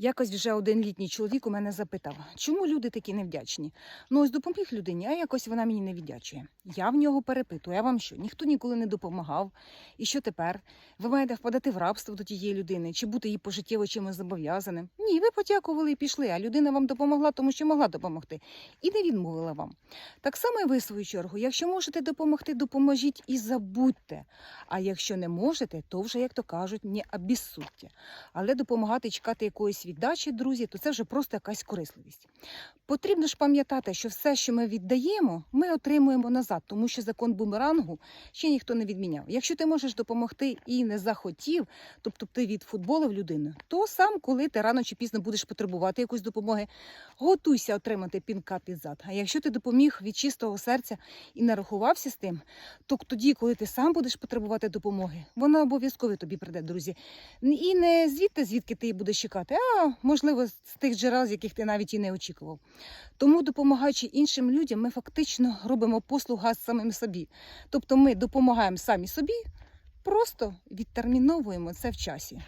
Якось вже один літній чоловік у мене запитав, чому люди такі невдячні? Ну ось допоміг людині, а якось вона мені не віддячує. Я в нього перепитую, а вам що? Ніхто ніколи не допомагав. І що тепер? Ви маєте впадати в рабство до тієї людини, чи бути їй пожиттєво чимось зобов'язаним? Ні, ви подякували і пішли, а людина вам допомогла, тому що могла допомогти, і не відмовила вам. Так само і ви свою чергу. Якщо можете допомогти, допоможіть і забудьте. А якщо не можете, то вже, як то кажуть, не обіссудьте. Але допомагати чекати якоїсь віддачі, друзі, то це вже просто якась корисливість. Потрібно ж пам'ятати, що все, що ми віддаємо, ми отримуємо назад, тому що закон бумерангу ще ніхто не відміняв. Якщо ти можеш допомогти і не захотів, тобто ти відфутболив людину, то сам, коли ти рано чи пізно будеш потребувати якоїсь допомоги, готуйся отримати пінка під зад. А якщо ти допоміг від чистого серця і не рахувався з тим, то тоді, коли ти сам будеш потребувати допомоги, вона обов'язково тобі прийде, друзі. І не звідти, звідки ти її будеш чекати, а можливо з тих джерел, з яких ти навіть і не очікував. Тому, допомагаючи іншим людям, ми фактично робимо послуга самим собі. Тобто ми допомагаємо самі собі, просто відтерміновуємо це в часі.